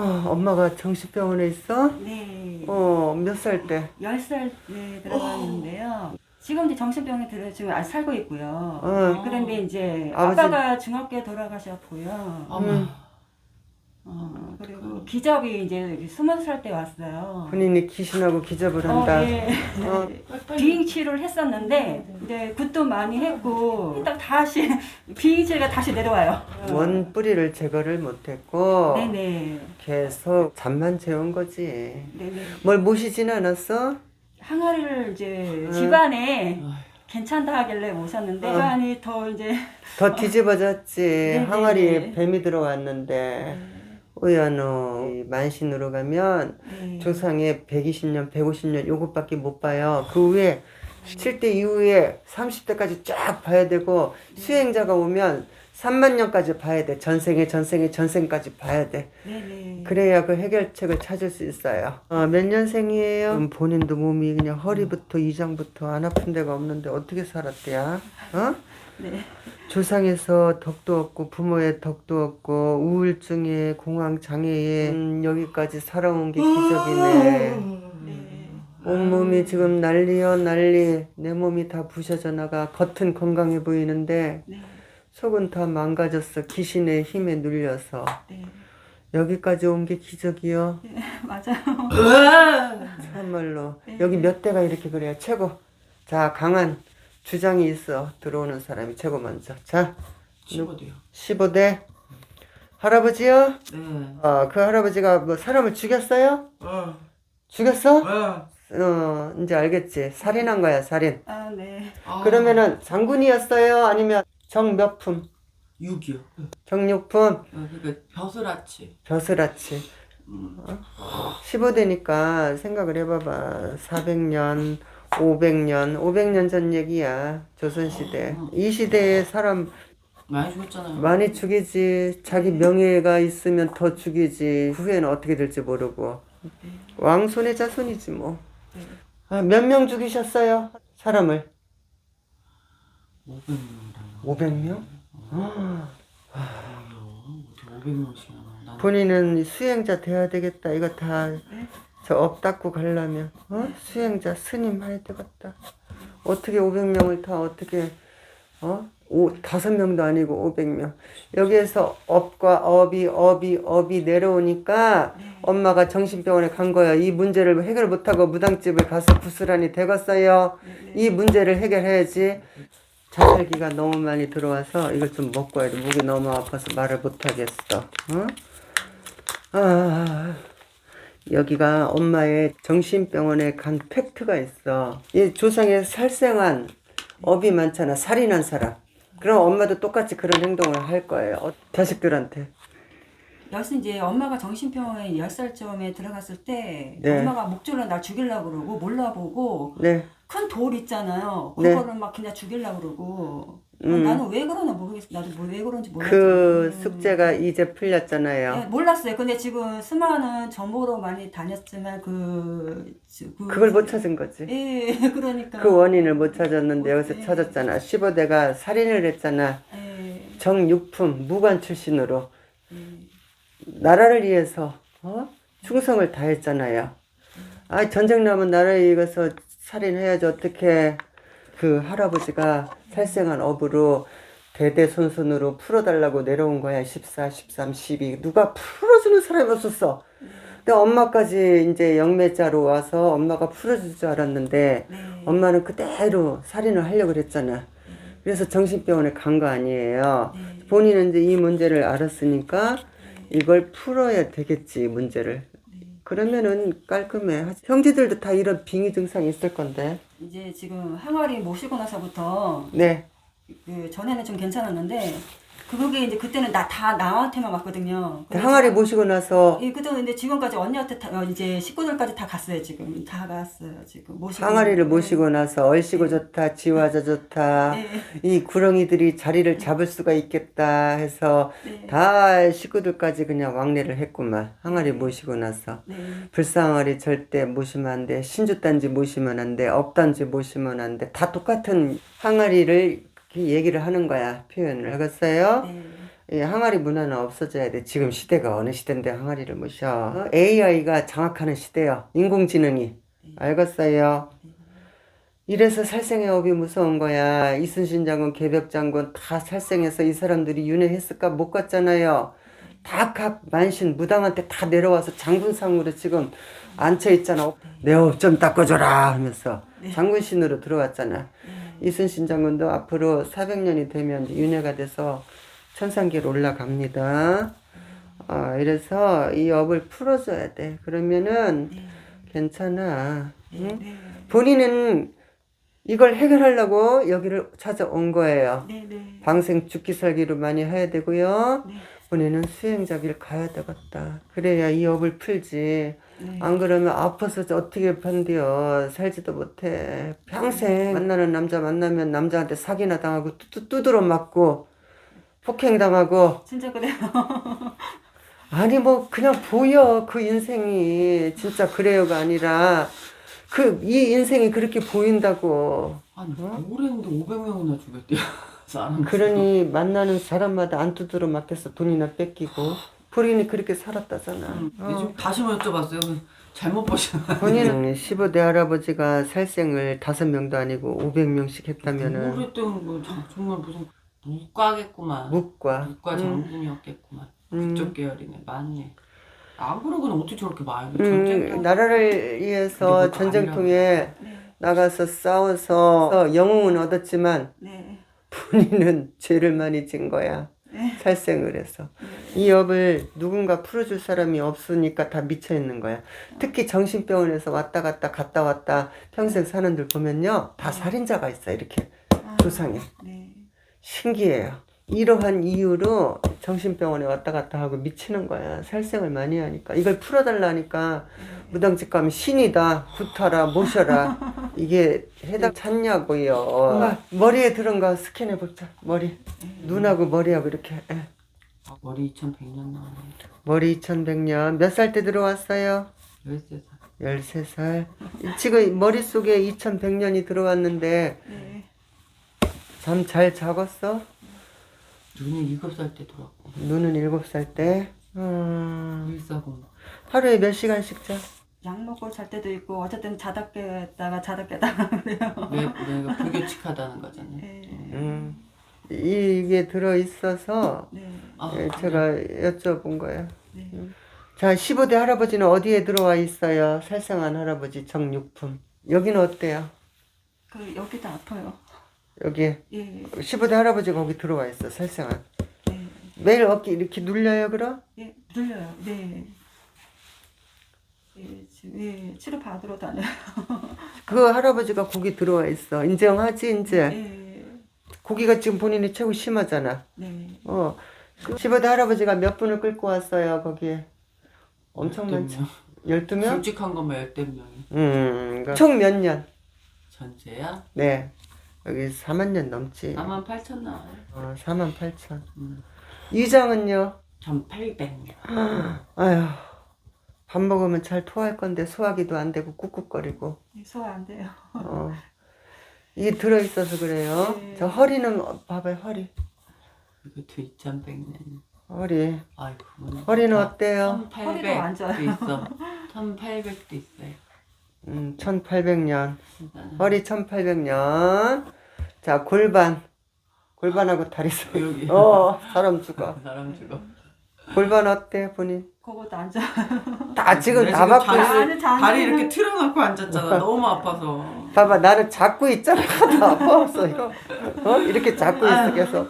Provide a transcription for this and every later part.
어, 엄마가 정신병원에 있어? 네. 어, 몇 살 때? 10살 때 들어갔는데요. 지금 이제 정신병에 들어 지금 아직 살고 있고요. 어. 그런데 이제 아버지- 아빠가 중학교에 돌아가셨고요. 어머. 어, 그리고 기접이 이제 스무 살 때 왔어요. 본인이 귀신하고 기접을 한다. 어, 예. 어. 비행 치료를 했었는데 이제 굿도 많이 했고 딱 다시 비행 치료가 다시 내려와요. 원 뿌리를 제거를 못했고 네네. 계속 잠만 재운 거지. 네네. 뭘 모시진 않았어? 항아리를 이제 음. 집안에 괜찮다 하길래 모셨는데 어. 집안이 더 이제 더 뒤집어졌지. 네, 항아리에 네. 뱀이 들어왔는데 우연호 이 만신으로 가면 네. 조상에 120년, 150년 요것밖에 못 봐요. 그 후에 7대 이후에 30대까지 쫙 봐야 되고 수행자가 오면 3만 년까지 봐야 돼. 전생에 전생에 전생까지 봐야 돼. 네네. 그래야 그 해결책을 찾을 수 있어요. 어, 몇 년생이에요? 음, 본인도 몸이 그냥 허리부터 이장부터 안 아픈 데가 없는데 어떻게 살았대야? 어? 네. 조상에서 덕도 없고 부모의 덕도 없고 우울증에 공황 장애에 음, 여기까지 살아온 게 기적이네. 네. 온몸이 지금 난리여 난리. 내 몸이 다 부셔져 나가. 겉은 건강해 보이는데 네. 속은 다 망가졌어. 귀신의 힘에 눌려서. 네. 여기까지 온 게 기적이요. 맞아요. 참말로 여기 몇 대가 이렇게 그래요 최고 자 강한 주장이 있어 들어오는 사람이 최고 먼저 자 친구도요. 15대 할아버지요 네. 어, 그 할아버지가 뭐 사람을 죽였어요 어. 죽였어 어. 어 이제 알겠지 살인한 거야 살인 아, 네. 아. 그러면은 장군이었어요 아니면 정몇품 6이요. 정육품 어, 그러니까 벼슬아치. 벼슬아치 음. 15대니까 생각을 해봐봐. 400년, 500년, 500년 전 얘기야. 조선시대. 이 시대에 사람 많이 죽었잖아요. 많이 죽이지. 자기 명예가 있으면 더 죽이지. 후회는 어떻게 될지 모르고. 왕손의 자손이지 뭐. 아, 몇 명 죽이셨어요? 사람을? 500명이라고. 500명? 어떻게 500명씩이나. 난 본인은 수행자 돼야 되겠다. 이거 다 저 업 닦고 가려면 어? 수행자 스님 해야 되겠다. 어떻게 500명을 다 어떻게 어? 오, 다섯 명도 아니고 500명. 여기에서 업과 업이 업이 업이 내려오니까 엄마가 정신병원에 간 거야. 이 문제를 해결 못하고 무당집을 가서 부스란히 대갔어요. 이 문제를 해결해야지. 자살기가 너무 많이 들어와서 이걸 좀 먹고 와야 돼. 목이 너무 아파서 말을 못하겠어. 어? 아, 여기가 엄마의 정신병원에 간 팩트가 있어. 이 조상에 살생한 업이 많잖아. 살인한 사람. 그럼 엄마도 똑같이 그런 행동을 할 거예요. 어, 자식들한테. 여기서 이제 엄마가 정신병원에 10살쯤에 들어갔을 때 네. 엄마가 목줄로 날 죽이려고 그러고 몰라보고 네. 큰 돌 있잖아요. 네. 그거를 막 그냥 죽이려고 그러고 음. 나는 왜 그러나 모르겠어. 나도 뭐 왜 그런지 몰랐어. 그 숙제가 이제 풀렸잖아요. 네, 몰랐어요. 근데 지금 스마는 전보로 많이 다녔지만 그, 그 그걸 못 찾은 거지. 예, 그러니까. 그 원인을 못 찾았는데 여기서 네. 찾았잖아. 15대가 살인을 했잖아. 예, 정육품 무관 출신으로 예. 나라를 위해서 어? 충성을 다했잖아요. 아 전쟁 나면 나라에 이가서 살인해야지 어떻게 그 할아버지가 살생한 업으로 대대손손으로 풀어달라고 내려온 거야. 14, 13, 12 누가 풀어주는 사람이 없었어. 근데 엄마까지 이제 영매자로 와서 엄마가 풀어줄 줄 알았는데 네. 엄마는 그대로 살인을 하려고 그랬잖아. 그래서 정신병원에 간 거 아니에요. 네. 본인은 이제 이 문제를 알았으니까 이걸 풀어야 되겠지, 문제를. 그러면은 깔끔해. 형제들도 다 이런 빙의 증상이 있을 건데. 이제 지금 항아리 모시고 나서부터 네. 그 전에는 좀 괜찮았는데 그게 이제 그때는 나 다 나한테만 왔거든요. 그 항아리 모시고 나서 예, 그때는 근데 지금까지 언니한테 다, 어, 이제 식구들까지 다 갔어요 지금 다 갔어요 지금 모시고 항아리를 모시고 나서 얼씨구 좋다, 지화자 좋다, 네. 이 구렁이들이 자리를 잡을 수가 있겠다 해서 네. 다 식구들까지 그냥 왕래를 했구만. 항아리 모시고 나서. 네. 불쌍하리 절대 모시면 안 돼. 신주단지 모시면 안 돼. 업단지 모시면 안 돼. 다 똑같은 항아리를 얘기를 하는 거야. 표현을. 알겠어요? 네. 이 항아리 문화는 없어져야 돼. 지금 시대가 어느 시대인데 항아리를 모셔. AI가 장악하는 시대야. 인공지능이. 알겠어요. 이래서 살생의 업이 무서운 거야. 이순신 장군, 개벽 장군 다 살생해서 이 사람들이 윤회했을까 못 갔잖아요. 다 각 만신 무당한테 다 내려와서 장군상으로 지금 앉혀 있잖아. 내업좀 닦아줘라 하면서 장군신으로 들어왔잖아. 이순신 장군도 앞으로 400년이 되면 윤회가 돼서 천상계로 올라갑니다. 아, 이래서 이 업을 풀어줘야 돼. 그러면은 괜찮아. 응? 본인은 이걸 해결하려고 여기를 찾아온 거예요. 네, 네. 방생 죽기 살기로 많이 해야 되고요. 네. 본인은 수행자 길 가야 되겠다. 그래야 이 업을 풀지. 네. 안 그러면 아파서 어떻게 판디어 살지도 못해. 평생 만나는 남자 만나면 남자한테 사기나 당하고 뚜, 두드러 맞고 폭행 당하고 진짜 그래요. 아니 뭐 그냥 보여 그 인생이 진짜 그래요가 아니라 그 이 인생이 그렇게 보인다고 아니 뭘 했는데 500명이나 죽였대요 그러니 만나는 사람마다 안 두드러 맞겠어. 돈이나 뺏기고. 본인이 그렇게 살았다잖아. 음, 어. 지금 다시 한번 여쭤봤어요. 잘못 보시나 본인은 15대 할아버지가 살생을 다섯 명도 아니고 500명씩 했다면은 오랫동안 뭐 정- 정말 무슨 묵과겠구만. 묵과. 묵과 음, 장군이었겠구만. 음. 그쪽 계열이네. 맞네. 안 그러고는 어떻게 저렇게 많이 음, 전쟁 나라를 위해서 전쟁통에 네. 나가서 싸워서 영웅은 얻었지만 네. 본인은 죄를 많이 진 거야. 네. 살생을 해서. 이 업을 누군가 풀어줄 사람이 없으니까 다 미쳐 있는 거야. 특히 정신병원에서 왔다 갔다 갔다 왔다 평생 사는들 보면요. 다 살인자가 있어. 이렇게 아, 조상에. 네. 신기해요. 이러한 이유로 정신병원에 왔다 갔다 하고 미치는 거야. 살생을 많이 하니까. 이걸 풀어달라니까 무당집 가면 신이다. 구타라, 모셔라. 이게 해당 찾냐고요. 아, 머리에 들은 거 스캔해 보자. 머리. 눈하고 머리하고 이렇게. 예. 아, 머리 2100년 나오네 머리 2100년. 몇 살 때 들어왔어요? 13살 13살. 지금 머릿속에 2100년이 들어왔는데 네. 잠 잘 자겠어? 눈이 7살 때 들어왔고 눈은 7살 때. 음, 일사공 하루에 몇 시간씩 자? 약 먹고 잘 때도 있고 어쨌든 자다 깼다가 자다 깼다가 그래요. 내, 내가 불규칙하다는 거잖아요 네. 음, 이게 들어 있어서 네. 아, 예, 제가 여쭤본 거예요. 네. 자, 15대 할아버지는 어디에 들어와 있어요? 살생한 할아버지 정육품. 여기는 어때요? 그 여기도 아파요. 여기 예. 15대 할아버지가 거기 들어와 있어. 살생한. 네. 매일 어깨 이렇게 눌려요, 그럼? 예. 눌려요. 네. 예, 지금 예, 치료 받으러 다녀요. 그 할아버지가 거기 들어와 있어. 인정하지, 이제? 예. 거기가 지금 본인이 최고 심하잖아. 네. 어. 15대 할아버지가 몇 분을 끌고 왔어요, 거기에? 엄청 많죠. 12명? 솔직한 것만 열댓 명이 음, 총 몇 년? 전체야 네. 여기 4만 년 넘지. 4만 8천 나와요 어, 4만 8천. 음. 이장은요? 1800명 아휴, 밥 먹으면 잘 토할 건데 소화기도 안 되고 꾹꾹거리고. 예, 소화 안 돼요. 어. 이게 들어있어서 그래요. 네. 저 허리는, 어, 봐봐요, 허리. 이것도 2100년 허리. 아이고. 허리는 아, 어때요? 허리도 안 1800도 좋아요. 있어 1800도 있어요 음, 1800년. 일단은 허리 1800년. 자, 골반. 골반하고 다리 사이. 여기 어, 사람 죽어. 사람 죽어 골반 어때, 본인? 그것도 안 좋아. 다 지금 내가 다 지금 바쁘 다리, 자는- 다리 이렇게 틀어놓고 앉았잖아. 너무 아파서. 봐봐 나는 잡고 있잖아. 하도 아파서 이거. 어? 이렇게 잡고 있어 계속.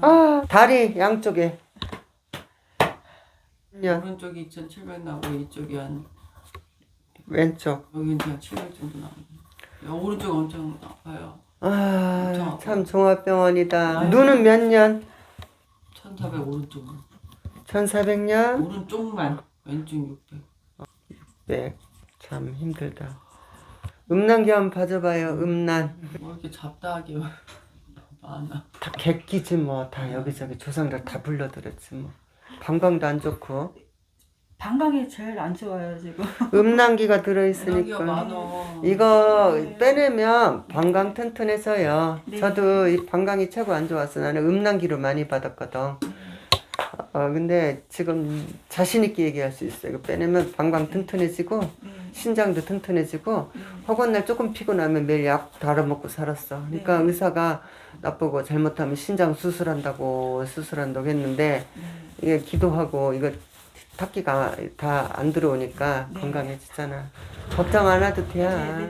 아 다리 양쪽에. 년 오른쪽이 2700 나오고 이쪽이 한 왼쪽. 여기는 그냥 700 정도 나오고. 오른쪽 엄청 아파요. 아참 종합병원이다. 눈은 몇 년? 1400 오른쪽 1400년? 오른쪽만 왼쪽 600 네참 힘들다 음란기 한번 봐줘봐요 음란 뭐 이렇게 잡다하게 많아 다 객기지 뭐 다 여기저기 조상들 다 불러들였지 뭐 방광도 안 좋고 방광이 제일 안 좋아요 지금. 음란기가 들어있으니까 이거 빼내면 방광 튼튼해져요. 네. 저도 이 방광이 최고 안 좋았어. 나는 음란기로 많이 받았거든. 어, 근데 지금 자신있게 얘기할 수 있어요. 이거 빼내면 방광 튼튼해지고, 네. 신장도 튼튼해지고, 네. 허건 날 조금 피곤하면 매일 약 달아먹고 살았어. 그러니까 네. 의사가 나쁘고 잘못하면 신장 수술한다고 수술한다고 했는데, 네. 이게 기도하고, 이거 탁기가 다 안 들어오니까 네. 건강해지잖아. 걱정 안 해도 돼. 네, 네.